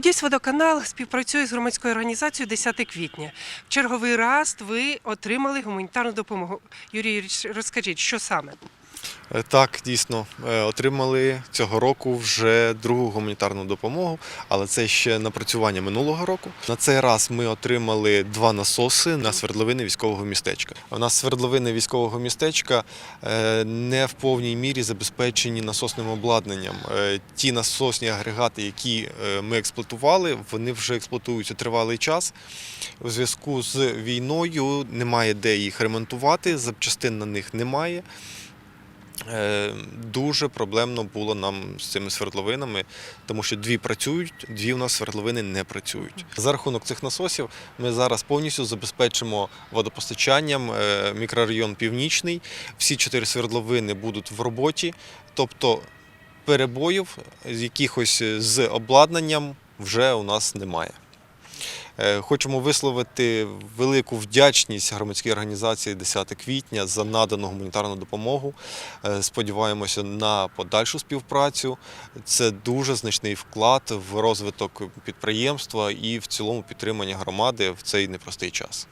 Подільськводоканал співпрацює з громадською організацією 10 квітня. В черговий раз ви отримали гуманітарну допомогу. Юрій Юрійович, розкажіть, що саме? Е, Так, дійсно, Е, отримали цього року вже другу гуманітарну допомогу, але це ще напрацювання минулого року. На цей раз ми отримали два насоси на свердловини військового містечка. У нас свердловини військового містечка е, не в повній мірі забезпечені насосним обладнанням. Ті насосні агрегати, які ми експлуатували, вони вже експлуатуються тривалий час. У зв'язку з війною немає де їх ремонтувати, запчастин на них немає. Е, Дуже проблемно було нам з цими свердловинами, тому що дві працюють, дві у нас свердловини не працюють. За рахунок цих насосів ми зараз повністю забезпечимо водопостачанням е, мікрорайон Північний. Всі чотири свердловини будуть в роботі, тобто перебоїв з якихось з обладнанням вже у нас немає. Е, Хочемо висловити велику вдячність громадській організації 10 квітня за надану гуманітарну допомогу. Е, Сподіваємося на подальшу співпрацю. Це дуже значний вклад в розвиток підприємства і в цілому підтримання громади в цей непростий час.